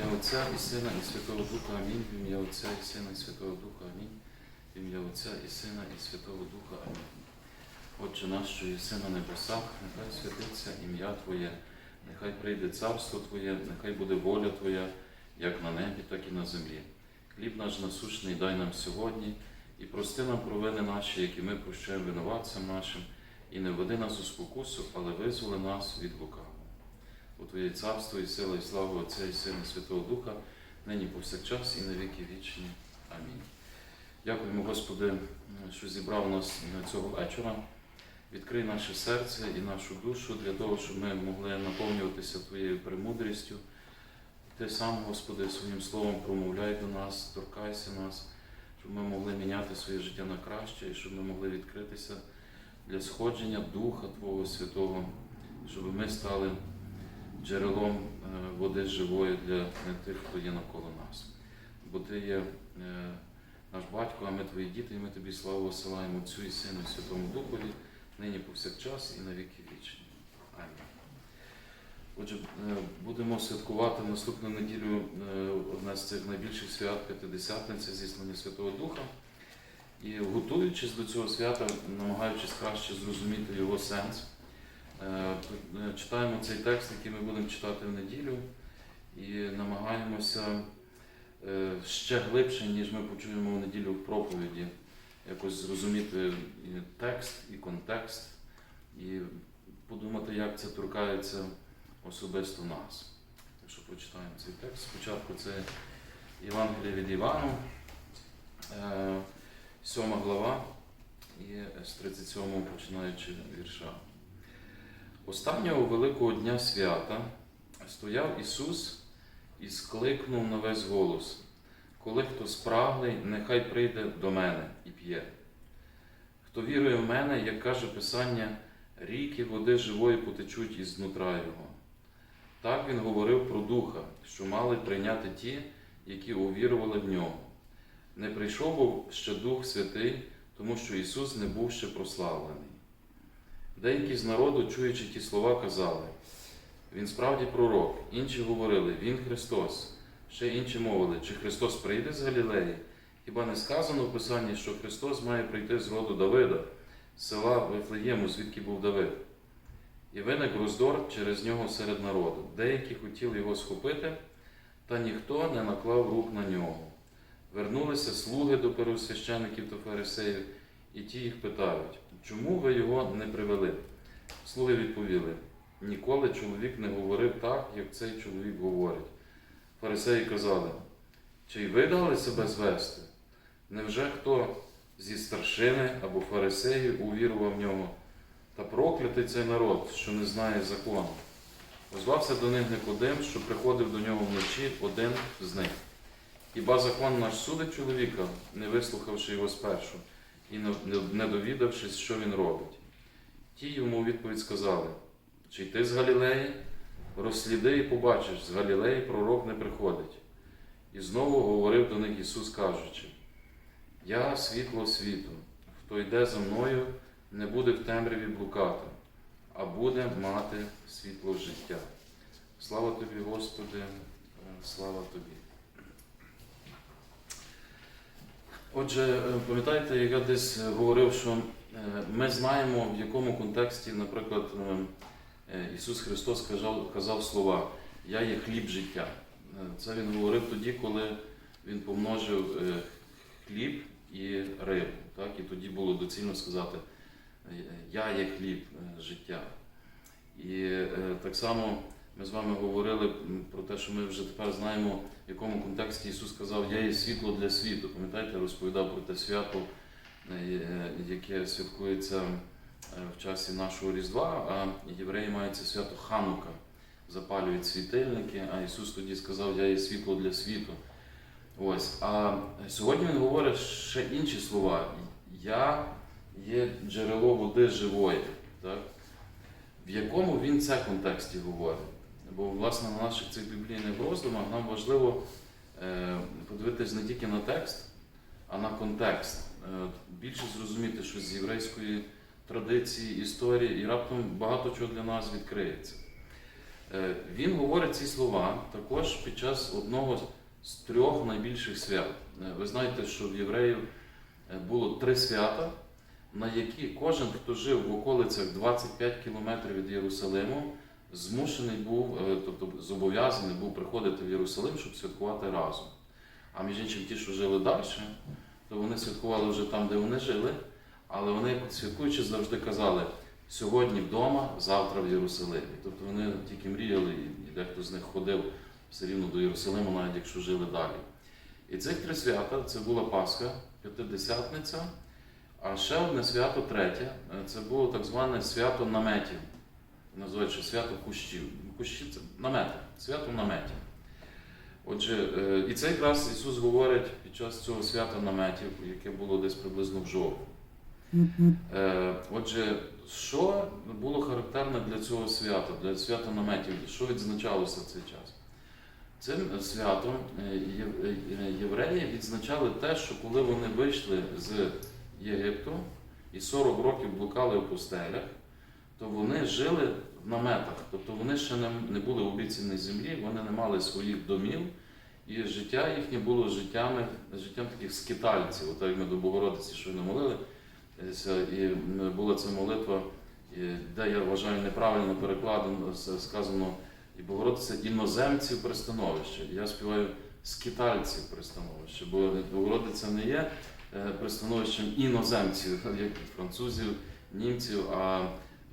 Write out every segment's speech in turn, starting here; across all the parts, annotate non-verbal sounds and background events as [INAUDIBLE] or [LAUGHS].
ім'я Отця і Сина, і Святого Духа. Амінь. В ім'я Отця і Сина, і Святого Духа. Амінь. В ім'я Отця і Сина, і Святого Духа. Амінь. Отче наш, що єси на небесах, нехай святиться ім'я Твоє, нехай прийде царство Твоє, нехай буде воля Твоя, як на небі, так і на землі. Хліб наш насущний дай нам сьогодні, і прости нам провини наші, які ми прощаємо винуватцям нашим, і не веди нас у спокусу, але визволи нас від лукавого. У Твоє царство і сила, і слава Отця і Сина, Святого Духа, нині повсякчас і на віки вічні. Амінь. Дякуємо, Господи, що зібрав нас цього вечора. Відкрий наше серце і нашу душу для того, щоб ми могли наповнюватися Твоєю премудрістю. Ти сам, Господи, своїм словом промовляй до нас, торкайся нас, щоб ми могли міняти своє життя на краще і щоб ми могли відкритися для сходження Духа Твого Святого, щоб ми стали джерелом е, води живої для тих, хто є навколо нас. Бо Ти є е, наш батько, а ми твої діти, і ми тобі славу осилаємо Отцю і Сину і Святому Духові, нині повсякчас і на віки вічні. Амінь. Отже, е, будемо святкувати наступну неділю одне з цих найбільших свят П'ятидесятниця зіслання Святого Духа. І готуючись до цього свята, намагаючись краще зрозуміти його сенс, читаємо цей текст, який ми будемо читати в неділю, і намагаємося е, ще глибше, ніж ми почуємо в неділю в проповіді, якось зрозуміти і текст, і контекст, і подумати, як це торкається особисто нас. Так що прочитаємо цей текст. Спочатку це Євангеліє від Івану, е, 7 глава, і з 37 починаючи вірша. Останнього великого дня свята стояв Ісус і скликнув на весь голос. Коли хто спраглий, нехай прийде до мене і п'є. Хто вірує в мене, як каже Писання, ріки води живої потечуть із нутра Його. Так він говорив про Духа, що мали прийняти ті, які увірували в нього. Не прийшов був ще Дух Святий, тому що Ісус не був ще прославлений. Деякі з народу, чуючи ті слова, казали, Він справді пророк, інші говорили, Він Христос. Ще інші мовили, чи Христос прийде з Галілеї? Хіба не сказано в Писанні, що Христос має прийти з роду Давида, села Вифлеєму, звідки був Давид? І виник роздор через нього серед народу. Деякі хотіли його схопити, та ніхто не наклав рук на нього. Вернулися слуги до первосвящеників та фарисеїв, і ті їх питають, чому ви його не привели? Слуги відповіли: ніколи чоловік не говорив так, як цей чоловік говорить. Фарисеї казали, чи й ви дали себе звести? Невже хто зі старшини або фарисеїв увірував в нього? Та проклятий цей народ, що не знає закону. Озвався до них Никодим, що приходив до нього вночі один з них. Хіба закон наш судить чоловіка, не вислухавши його спершу і не- довідавшись, що він робить? Ті йому відповідь сказали: чи ти з Галілеї? Розсліди і побачиш, з Галілеї пророк не приходить. І знову говорив до них Ісус, кажучи: Я світло світу, хто йде за мною, не буде в темряві блукати, а буде мати світло життя. Слава тобі, Господи, е, слава тобі. Отже, е, пам'ятаєте, я десь говорив, що е, ми знаємо, в якому контексті, наприклад, е, е, Ісус Христос казав, казав слова Я є хліб життя. Е, Це Він говорив тоді, коли Він помножив е, хліб і рибу. Так? І тоді було доцільно сказати е, Я є хліб е, життя. І е, так само ми з вами говорили про те, що ми вже тепер знаємо, в якому контексті Ісус сказав, Я є світло для світу. Пам'ятаєте, розповідав про те свято, е, яке святкується е, в часі нашого Різдва, а євреї мають це свято Ханука, запалюють світильники, а Ісус тоді сказав, Я є світло для світу. Ось. А сьогодні Він говорить ще інші слова. Я є джерело води живої. Так? В якому він це контексті говорить? Бо, власне, на наших цих біблійних роздумах нам важливо е, подивитись не тільки на текст, а на контекст. Е, більше зрозуміти щось з єврейської традиції, історії, і раптом багато чого для нас відкриється. Е, Він говорить ці слова також під час одного з трьох найбільших свят. Ви знаєте, що в євреїв було три свята, на які кожен, хто жив в околицях 25 кілометрів від Єрусалиму, змушений був, е, тобто зобов'язаний був приходити в Єрусалим, щоб святкувати разом. А між іншим, ті, що жили далі, то вони святкували вже там, де вони жили, але вони святкуючи завжди казали, сьогодні вдома, завтра в Єрусалимі. Тобто вони тільки мріяли, і дехто з них ходив все рівно до Єрусалиму, навіть якщо жили далі. І цих три свята це була Пасха, П'ятидесятниця, а ще одне свято третє е, це було так зване свято наметів. Називають свято кущів. Кущі це намети, свято наметів. Отже, е, і це якраз Ісус говорить під час цього свята наметів, яке було десь приблизно в жовтні. Е, Отже, що було характерне для цього свята, для свята наметів, що відзначалося в цей час? Цим святом е, євреї відзначали те, що коли вони вийшли з Єгипту і 40 років блукали в пустелях, то вони жили в наметах, тобто вони ще не, не були в обіцяній землі, вони не мали своїх домів, і життя їхнє було життями, життям таких скитальців, от як ми до Богородиці щойно молили. І була ця молитва, де я вважаю неправильно перекладено сказано і Богородиця іноземців пристановище. Я співаю скитальців пристановище, бо Богородиця не є е, пристановищем іноземців, [LAUGHS] як французів, німців, а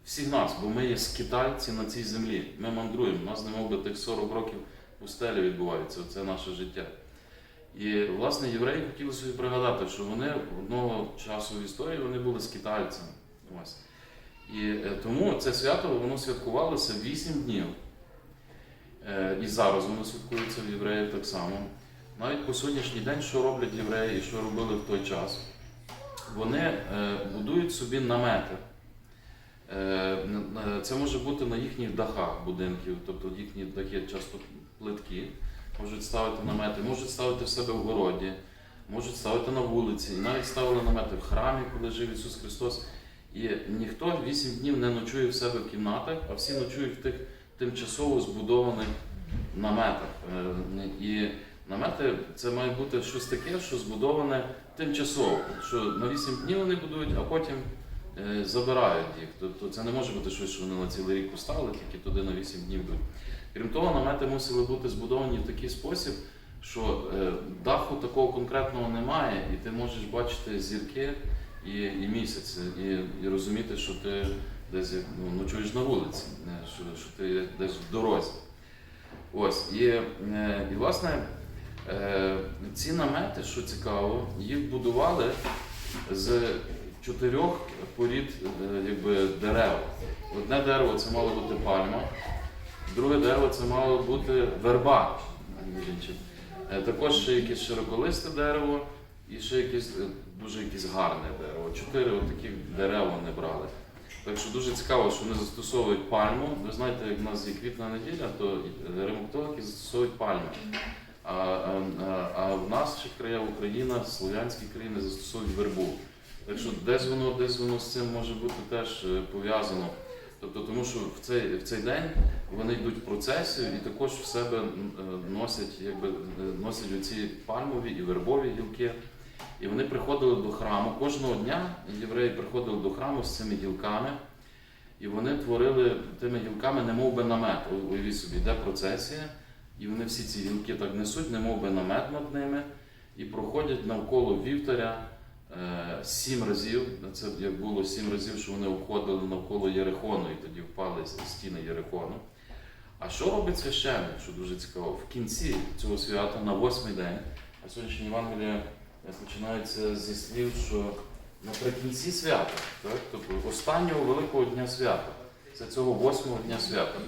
всіх нас, бо ми є скитальці на цій землі. Ми мандруємо. У нас не би тих 40 років пустелі відбувається, це наше життя. І власне євреї хотіли собі пригадати, що вони одного часу в історії вони були скитальцями. Ось. І е, тому це свято воно святкувалося 8 днів. Е, І зараз воно святкується в євреїв так само. Навіть по сьогоднішній день, що роблять євреї і що робили в той час, вони е, будують собі намети. Е, н- Це може бути на їхніх дахах будинків, тобто їхні дахи часто плиткі, можуть ставити намети, можуть ставити в себе в городі, можуть ставити на вулиці, і навіть ставили намети в храмі, коли жив Ісус Христос. І ніхто вісім днів не ночує в себе в кімнатах, а всі ночують в тих тимчасово збудованих наметах. Е, І намети це має бути щось таке, що збудоване тимчасово, що на вісім днів вони будують, а потім е, забирають їх. Тобто це не може бути щось, що вони на цілий рік поставили, тільки туди на 8 днів йдуть. Крім того, намети мусили бути збудовані в такий спосіб, що е, даху такого конкретного немає, і ти можеш бачити зірки і, і місяць, і, і розуміти, що ти десь ну, ночуєш на вулиці, що, що ти десь в дорозі. Ось, і, е, і власне, е, ці намети, що цікаво, їх будували з чотирьох порід е, якби, дерев. Одне дерево це мало бути пальма, друге дерево це мало бути верба. Е, Також ще якесь широколисте дерево і ще якесь е, дуже якесь гарне дерево. Чотири таких дерева вони брали. Так що дуже цікаво, що вони застосовують пальму. Ви знаєте, як в нас є квітна неділя, то ремонтологи застосовують пальму. А, а, а, а в наших краях Україна, слов'янські країни застосовують вербу. Так що десь воно, десь воно з цим може бути теж е, пов'язано. Тобто, тому що в цей, в цей день вони йдуть в процесію і також в себе е, носять, якби, е, носять оці пальмові і вербові гілки. І вони приходили до храму. Кожного дня євреї приходили до храму з цими гілками, і вони творили тими гілками, немов би намет. Уявіть собі, йде процесія, і вони всі ці гілки так несуть, немов би намет над ними, і проходять навколо вівтаря сім разів. Це як було сім разів, що вони обходили навколо Єрихону, і тоді впали стіни Єрихону. А що робить священник, що дуже цікаво? В кінці цього свята, на восьмий день, а сьогоднішнє Євангеліє починається зі слів, що наприкінці свята, так? тобто останнього великого дня свята, це цього восьмого дня свята,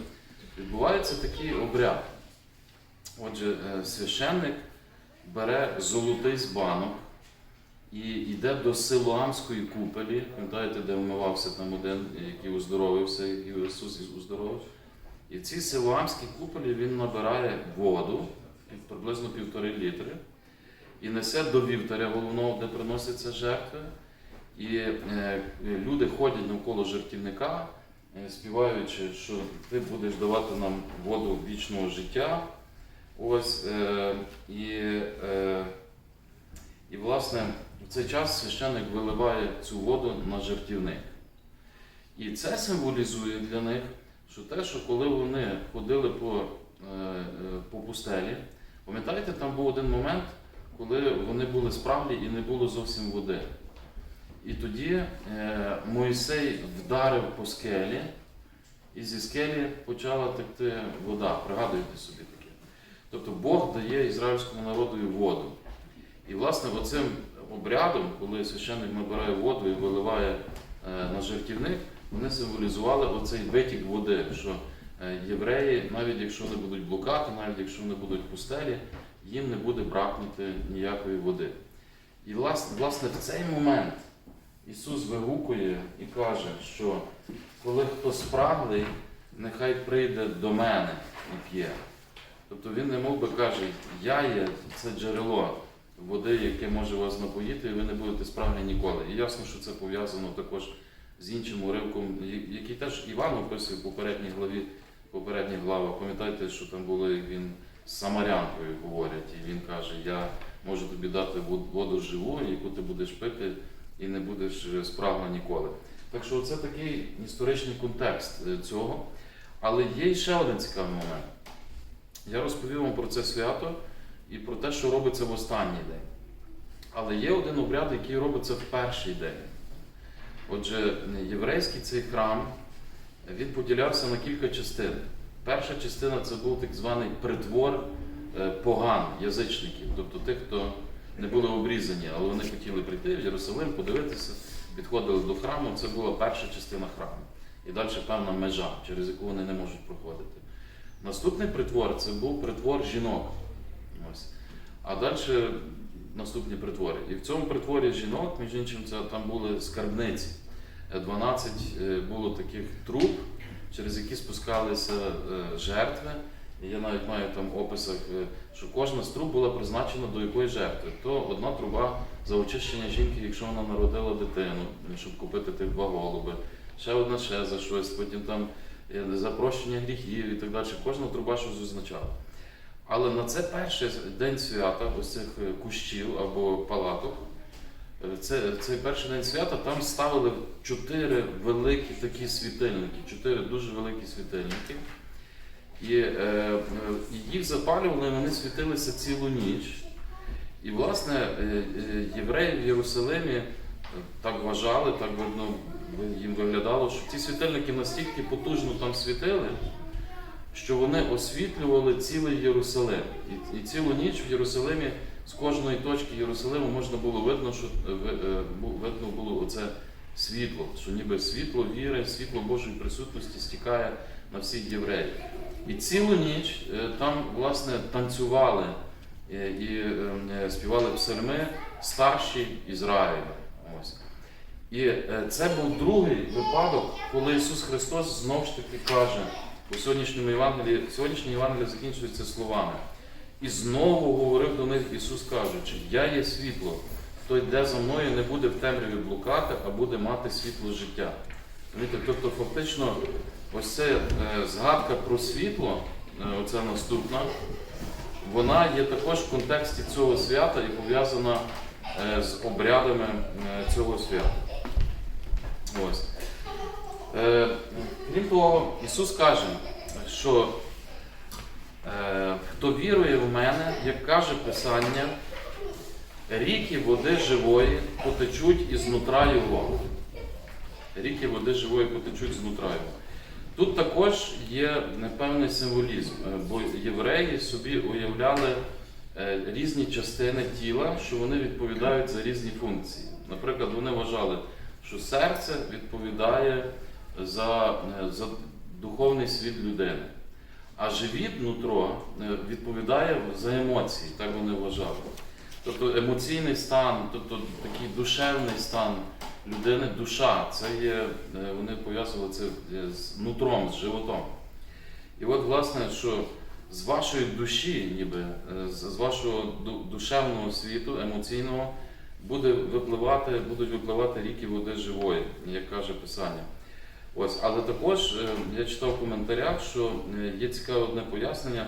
відбувається такий обряд. Отже, е, священник бере золотий збанок і йде до Силуамської купелі, пам'ятаєте, де вмивався там один, який оздоровився, який Ісус оздоровив. І в цій Силуамській купелі він набирає воду, приблизно півтори літри, і несе до вівтаря головного, де приносяться жертви. І е, люди ходять навколо жертівника, е, співаючи, що ти будеш давати нам воду вічного життя. Ось е, і, і власне цей час священник виливає цю воду на жертівник. І це символізує для них, що те, що коли вони ходили по, е, е, по пустелі, пам'ятаєте, там був один момент, коли вони були справді і не було зовсім води. І тоді е, Мойсей вдарив по скелі, і зі скелі почала текти вода. Пригадуєте собі таке. Тобто Бог дає ізраїльському народу воду. І власне оцим обрядом, коли священник набирає воду і виливає е, на жертівник, вони символізували оцей витік води, що е, євреї, навіть якщо вони будуть блукати, навіть якщо вони будуть пустелі, їм не буде бракнути ніякої води. І власне, в цей момент Ісус вигукує і каже, що коли хто спраглий, нехай прийде до мене і п'є. Тобто він не мов би каже, я є це джерело води, яке може вас напоїти, і ви не будете спраглі ніколи. І ясно, що це пов'язано також з іншим уривком, який теж Іван описує в попередній главі, попередніх главах. Пам'ятаєте, що там було, він з Самарянкою говорять, і він каже, я можу тобі дати воду живу, яку ти будеш пити, і не будеш е, спрагла ніколи. Так що це такий історичний контекст е, цього. Але є ще один цікавий момент. Я розповів вам про це свято і про те, що робиться в останній день. Але є один обряд, який робиться в перший день. Отже, єврейський цей храм він поділявся на кілька частин. Перша частина це був так званий притвор е, поган, язичників, тобто тих, хто не були обрізані, але вони хотіли прийти в Єрусалим, подивитися, підходили до храму. Це була перша частина храму. І далі певна межа, через яку вони не можуть проходити. Наступний притвор це був притвор жінок. А далі наступні притвори. І в цьому притворі жінок, між іншим, це там були скарбниці. Е, 12 е, було таких труб, через які спускалися е, жертви. Я навіть маю там описах, е, що кожна з труб була призначена до якої жертви. То одна труба за очищення жінки, якщо вона народила дитину, щоб купити тих два голуби, ще одна ще за щось, потім там за прощення гріхів і так далі. Кожна труба щось означала. Але на це перший день свята, ось цих е, кущів або палаток, е, це, цей перший день свята там ставили чотири великі такі світильники, чотири дуже великі світильники. І, е, е, їх запалювали, вони світилися цілу ніч. І, власне, євреї в Єрусалимі так вважали, так видно, їм виглядало, що ці світильники настільки потужно там світили, що вони освітлювали цілий Єрусалим. І, і цілу ніч в Єрусалимі з кожної точки Єрусалиму можна було видно, що е, е, видно було оце світло, що ніби світло віри, світло Божої присутності стікає на всіх євреїв. І цілу ніч е, там, власне, танцювали і співали псальми старші Ізраїля. І це був другий випадок, коли Ісус Христос знов ж таки каже у сьогоднішньому Євангелії, сьогоднішнє Євангеліє закінчується словами. І знову говорив до них Ісус кажучи, я є світло, хто йде за мною, не буде в темряві блукати, а буде мати світло життя. Тобто, фактично, ось це е, згадка про світло, е, оця наступна, вона є також в контексті цього свята і пов'язана е, з обрядами цього свята. Ось. Е, Крім того, Ісус каже, що е, хто вірує в мене, як каже Писання, ріки води живої потечуть із нутра його. Ріки води живої потечуть з його. Тут також є певний символізм, е, бо євреї собі уявляли різні частини тіла, що вони відповідають за різні функції. Наприклад, вони вважали, що серце відповідає за, е, за духовний світ людини, а живіт нутро е, відповідає за емоції, так вони вважали. Тобто емоційний стан, тобто такий душевний стан людини, душа, це є, е, вони пов'язували це з нутром, з животом. І от, власне, що з вашої душі, ніби, з вашого душевного світу, емоційного, буде випливати, будуть випливати ріки води живої, як каже Писання. Ось, але також е, я читав в коментарях, що е, є цікаве одне пояснення,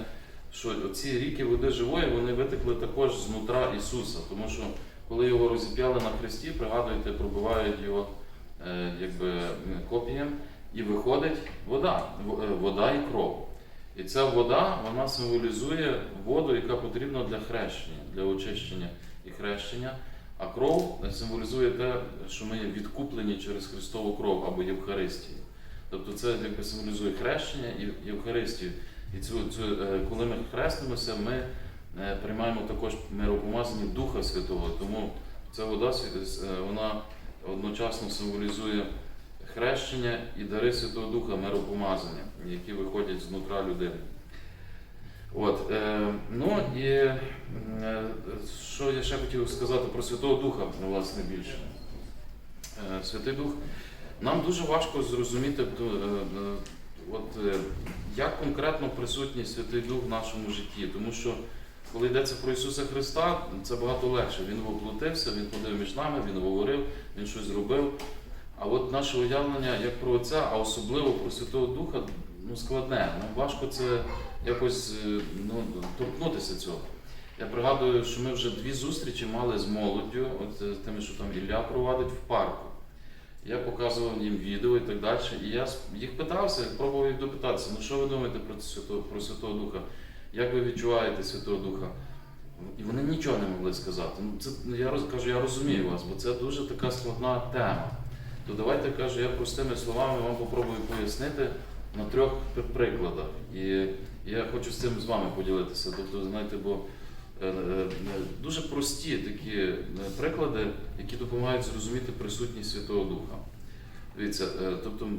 що ці ріки води живої вони витекли також з нутра Ісуса, тому що коли його розіп'яли на хресті, пригадуєте, пробивають його е, якби копієм, і виходить вода, вода і кров. І ця вода вона символізує воду, яка потрібна для хрещення, для очищення і хрещення. А кров символізує те, що ми є відкуплені через Христову кров або Євхаристію. Тобто це якби символізує хрещення і Євхаристію. І цю, цю, е, коли ми хрестимося, ми е, приймаємо також миропомазання Духа Святого. Тому ця вода е, вона одночасно символізує хрещення і дари Святого Духа миропомазання, які виходять з нутра людини. От, е, ну і е, що я ще хотів сказати про Святого Духа, власне, більше. Е, Святий Дух, нам дуже важко зрозуміти, е, е, от, е, як конкретно присутній Святий Дух в нашому житті. Тому що коли йдеться про Ісуса Христа, це багато легше. Він воплотився, Він ходив між нами, Він говорив, Він щось зробив. А от наше уявлення як про Отця, а особливо про Святого Духа, ну, складне. Нам важко це якось е, ну, торкнутися цього. Я пригадую, що ми вже дві зустрічі мали з молоддю, от е, з тими, що там Ілля провадить в парку. Я показував їм відео і так далі. І я їх питався, пробував їх допитатися, ну що ви думаєте про Святого, про Святого Духа? Як ви відчуваєте Святого Духа? І вони нічого не могли сказати. Ну, це, ну, я роз, кажу, я розумію вас, бо це дуже така складна тема. То давайте кажу, я простими словами вам попробую пояснити на трьох прикладах. І я хочу з цим з вами поділитися. Тобто, знаєте, бо е, е, дуже прості такі е, приклади, які допомагають зрозуміти присутність Святого Духа. Дивіться, е, тобто,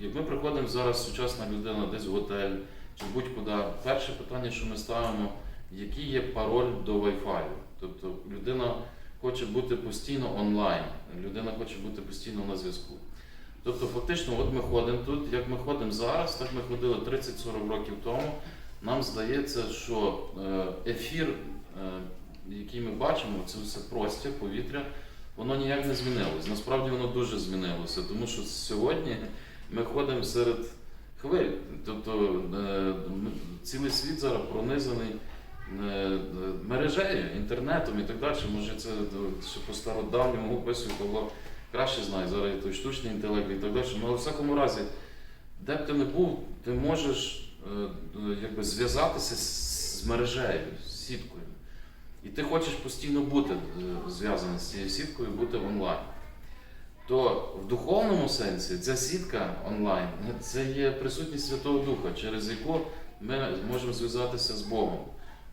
як ми приходимо зараз, сучасна людина десь в готель чи будь-куди, перше питання, що ми ставимо, який є пароль до Wi-Fi. Тобто людина хоче бути постійно онлайн, людина хоче бути постійно на зв'язку. Тобто, фактично, от ми ходимо тут, як ми ходимо зараз, так ми ходили 30-40 років тому. Нам здається, що е, ефір, е, який ми бачимо, це все простір, повітря, воно ніяк не змінилось. Насправді воно дуже змінилося, тому що сьогодні ми ходимо серед хвиль. Тобто е, цілий світ зараз пронизаний мережею, інтернетом і так далі. Може, це ще по стародавньому опису Павло краще знає, зараз є той штучний інтелект і так далі. Ну, але в всякому разі, де б ти не був, ти можеш е, якби, зв'язатися з, мережею, з сіткою. І ти хочеш постійно бути е, зв'язаний з цією сіткою, бути онлайн. То в духовному сенсі ця сітка онлайн це є присутність Святого Духа, через яку ми можемо зв'язатися з Богом.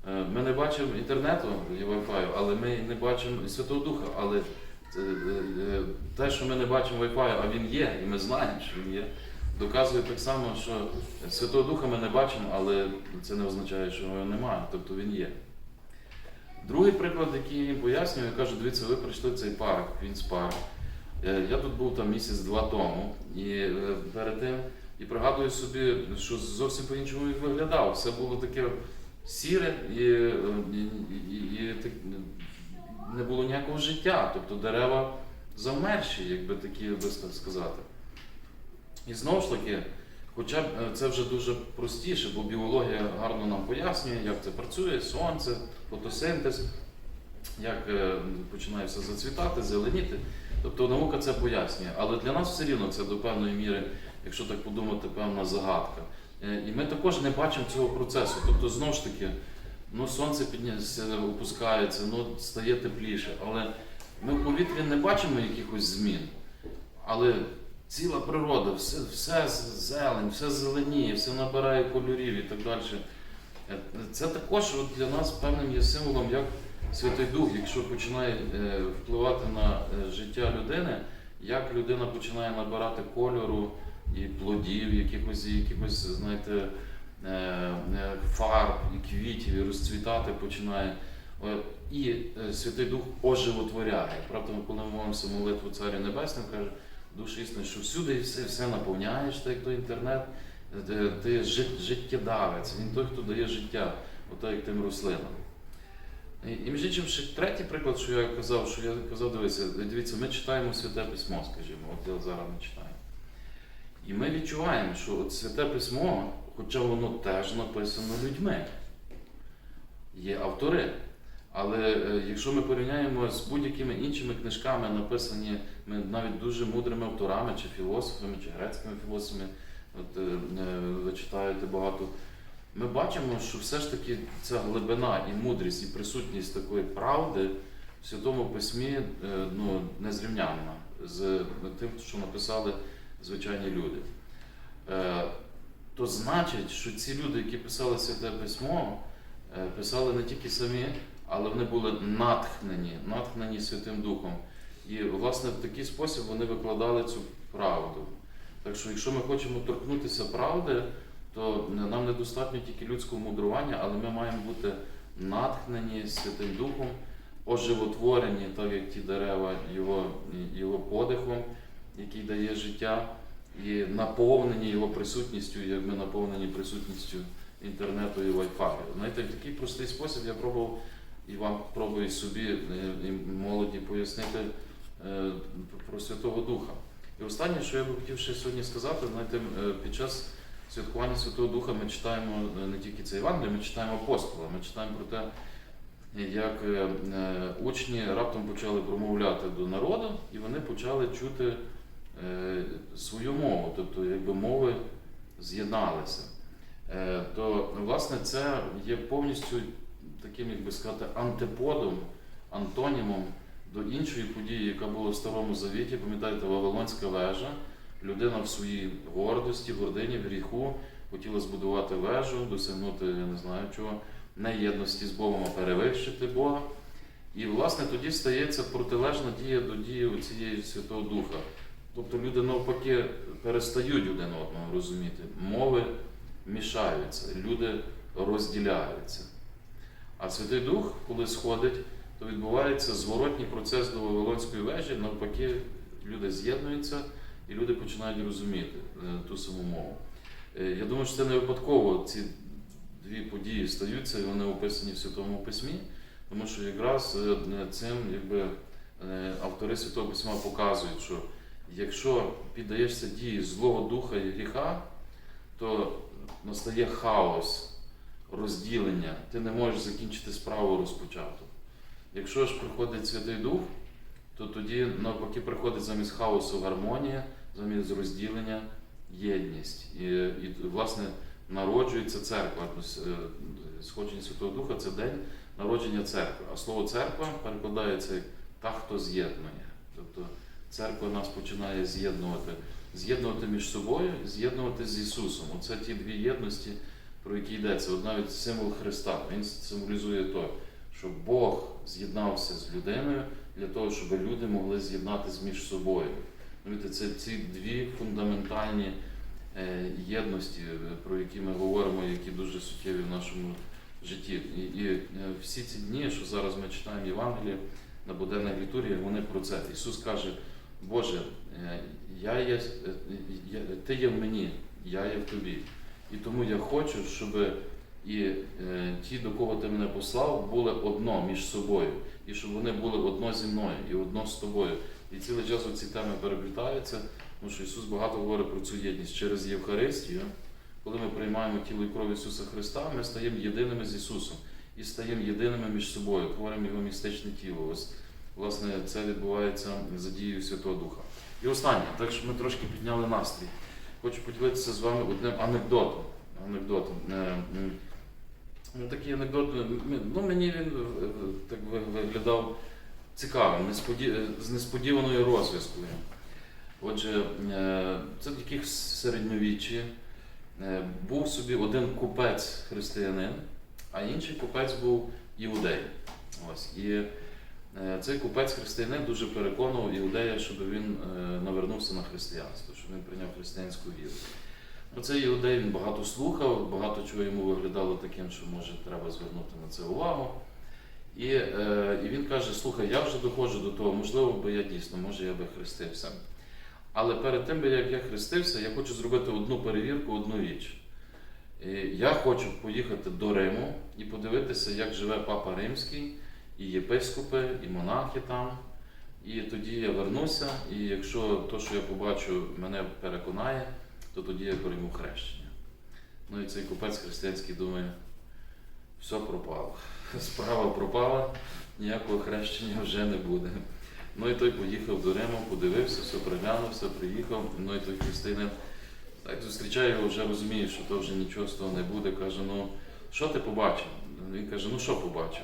Е, Ми не бачимо інтернету і Wi-Fi, але ми не бачимо і Святого Духа. Але те, що ми не бачимо Wi-Fi, а він є, і ми знаємо, що він є, доказує так само, що Святого Духа ми не бачимо, але це не означає, що його немає, тобто він є. Другий приклад, який їм пояснюю, я кажу, дивіться, ви прийшли в цей парк, Квінс парк. Е, Я тут був там місяць-два тому, і е, перед тим і пригадую собі, що зовсім по-іншому він виглядав. Все було таке сіре і, е, і, і, і так, не було ніякого життя. Тобто дерева замерші, такі би так сказати. І знову ж таки, хоча б е, це вже дуже простіше, бо біологія гарно нам пояснює, як це працює, сонце, фотосинтез, як е, починає все зацвітати, зеленіти. Тобто наука це пояснює. Але для нас все рівно це до певної міри, якщо так подумати, певна загадка. Е, І ми також не бачимо цього процесу. Тобто, знову ж таки, ну, сонце підняється, опускається, ну, стає тепліше. Але ми в повітрі не бачимо якихось змін. Але ціла природа, все, все зелень, все зеленіє, все набирає кольорів і так далі. Е, Це також от для нас певним є символом, як Святий Дух, якщо починає е, впливати на е, життя людини, як людина починає набирати кольору і плодів, якихось, якихось знаєте, фарб і квітів, і розцвітати починає. Е, І е, Святий Дух оживотворяє. Правда, коли ми молимося молитву Царю Небесним, каже, Душ існий, що всюди все, все наповняєш, так як той інтернет, ти, ти жит, життєдавець, він той, хто дає життя, отак як тим рослинам. І між іншим, ще третій приклад, що я казав, що я казав, дивіться, дивіться, ми читаємо святе письмо, скажімо, от я зараз не читаю. І ми відчуваємо, що от святе письмо, хоча воно теж написано людьми, є автори. Але е, якщо ми порівняємо з будь-якими іншими книжками, написані навіть дуже мудрими авторами, чи філософами, чи грецькими філософами, от, е, е, ви читаєте багато, ми бачимо, що все ж таки ця глибина і мудрість, і присутність такої правди в Святому Письмі ну, незрівнянна з тим, що написали звичайні люди. То значить, що ці люди, які писали Святе Письмо, е, писали не тільки самі, але вони були натхнені, натхнені Святим Духом. І, власне, в такий спосіб вони викладали цю правду. Так що, якщо ми хочемо торкнутися правди, то нам недостатньо тільки людського мудрування, але ми маємо бути натхнені Святим Духом, оживотворені, так як ті дерева, його, його подихом, який дає життя, і наповнені його присутністю, як ми наповнені присутністю інтернету і Wi-Fi. Знаєте, в такий простий спосіб я пробував і вам пробую собі і молоді пояснити е, про Святого Духа. І останнє, що я би хотів ще сьогодні сказати, знаєте, е, під час святкування Святого Духа ми читаємо е, не тільки це Євангеліє, ми читаємо апостола, ми читаємо про те, як учні раптом почали промовляти до народу, і вони почали чути свою мову, тобто якби мови з'єдналися. Е, То, власне, це є повністю таким, як би сказати, антиподом, антонімом до іншої події, яка була в Старому Завіті, пам'ятаєте, Вавилонська вежа. Людина в своїй гордості, гордині, в гріху хотіла збудувати вежу, досягнути, я не знаю чого, не єдності з Богом, а перевищити Бога. І, власне, тоді стається протилежна дія до дії цієї Святого Духа. Тобто люди навпаки перестають один одного розуміти. Мови мішаються, люди розділяються. А Святий Дух, коли сходить, то відбувається зворотній процес до Вавилонської вежі, навпаки, люди з'єднуються і люди починають розуміти е, ту саму мову. Е, Я думаю, що це не випадково ці дві події стаються, і вони описані в Святому Письмі, тому що якраз е, цим якби, автори Святого Письма показують, що якщо піддаєшся дії Злого Духа і гріха, то настає хаос, розділення, ти не можеш закінчити справу розпочату. Якщо ж приходить Святий Дух, то тоді навпаки приходить замість хаосу гармонія, замість розділення єдність. І, і власне народжується церква. Е, Сходження Святого Духа це день народження церкви. А слово церква перекладається як та, хто з'єднує. Тобто церква нас починає з'єднувати, з'єднувати між собою, з'єднувати з Ісусом. Оце ті дві єдності, про які йдеться. От навіть символ Христа. Він символізує то, що Бог з'єднався з людиною для того, щоб люди могли з'єднатися між собою. Це ці дві фундаментальні е, єдності, е, про які ми говоримо, які дуже суттєві в нашому житті. І, і е, всі ці дні, що зараз ми читаємо Євангеліє на буденних літургіях, вони про це. Ісус каже, Боже, е, я є, е, Ти є в мені, я є в тобі. І тому я хочу, щоб і е, ті, до кого ти мене послав, були одно між собою, і щоб вони були одно зі мною і одно з тобою. І цілий час ці теми переплітаються, тому що Ісус багато говорить про цю єдність через Євхаристію. Коли ми приймаємо тіло і кров Ісуса Христа, ми стаємо єдиними з Ісусом і стаємо єдиними між собою, творимо Його містичне тіло. Ось, власне, це відбувається за дією Святого Духа. І останнє, так що ми трошки підняли настрій. Хочу поділитися з вами одним анекдотом. анекдотом. Е, Ну, такий анекдот, е, ну, мені він е, е, так виглядав цікавим, е, з несподіваною розв'язкою. Отже, е, це в яких середньовіччі е, був собі один купець християнин, а інший купець був іудей. Ось. І е, цей купець християнин дуже переконував іудея, щоб він е, навернувся на християнство, щоб він прийняв християнську віру. Оцей іудей він багато слухав, багато чого йому виглядало таким, що може треба звернути на це увагу. І, е, і він каже: слухай, я вже доходжу до того, можливо, би я дійсно, може, я би хрестився. Але перед тим, як я хрестився, я хочу зробити одну перевірку, одну річ. Я хочу поїхати до Риму і подивитися, як живе Папа Римський, і єпископи, і монахи там. І тоді я вернуся, і якщо то, що я побачу, мене переконає, то тоді я прийму хрещення. Ну і цей купець християнський думає, все пропало. [LAUGHS] Справа пропала, ніякого хрещення вже не буде. Ну і той поїхав до Риму, подивився, все приглянувся, приїхав. Ну і той християнин так зустрічає його, вже розуміє, що то вже нічого з того не буде. Каже, ну що ти побачив? Він каже, ну що побачив?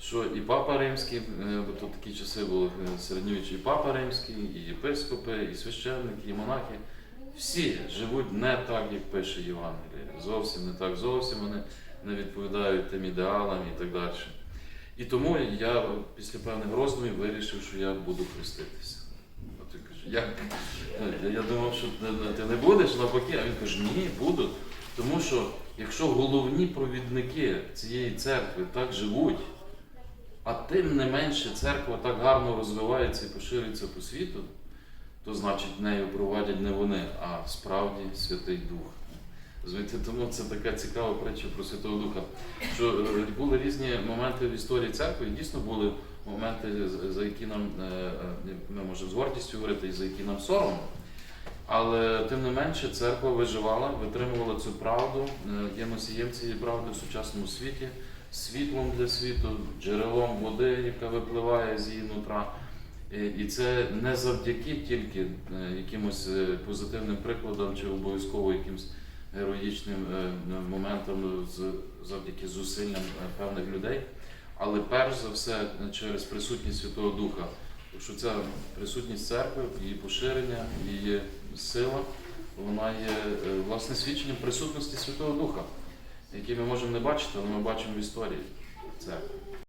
Що і папа римський, е, бо то такі часи були е, середньовіччя, і папа римський, і єпископи, і священники, і монахи. Всі живуть не так, як пише Євангеліє. Зовсім не так, зовсім вони не відповідають тим ідеалам і так далі. І тому я після певних роздумів вирішив, що я буду хреститися. От він каже, як? Я- думав, що ти не будеш навпаки, а він каже, ні, буду. Тому що якщо головні провідники цієї церкви так живуть, а тим не менше церква так гарно розвивається і поширюється по світу, то значить нею провадять не вони, а справді Святий Дух. Розумієте, тому це така цікава притча про Святого Духа. Що е, були різні моменти в історії церкви, і дійсно були моменти, за які нам е, е, ми можемо з гордістю говорити, і за які нам соромно. Але тим не менше церква виживала, витримувала цю правду, є носієм цієї правди в сучасному світі, світлом для світу, джерелом води, яка випливає з її нутра. І це не завдяки тільки е, якимось е, позитивним прикладам чи обов'язково якимось героїчним е, моментам завдяки зусиллям певних людей, але перш за все через присутність Святого Духа. Що ця присутність церкви, її поширення, її сила, вона є власне свідченням присутності Святого Духа, який ми можемо не бачити, але ми бачимо в історії церкви.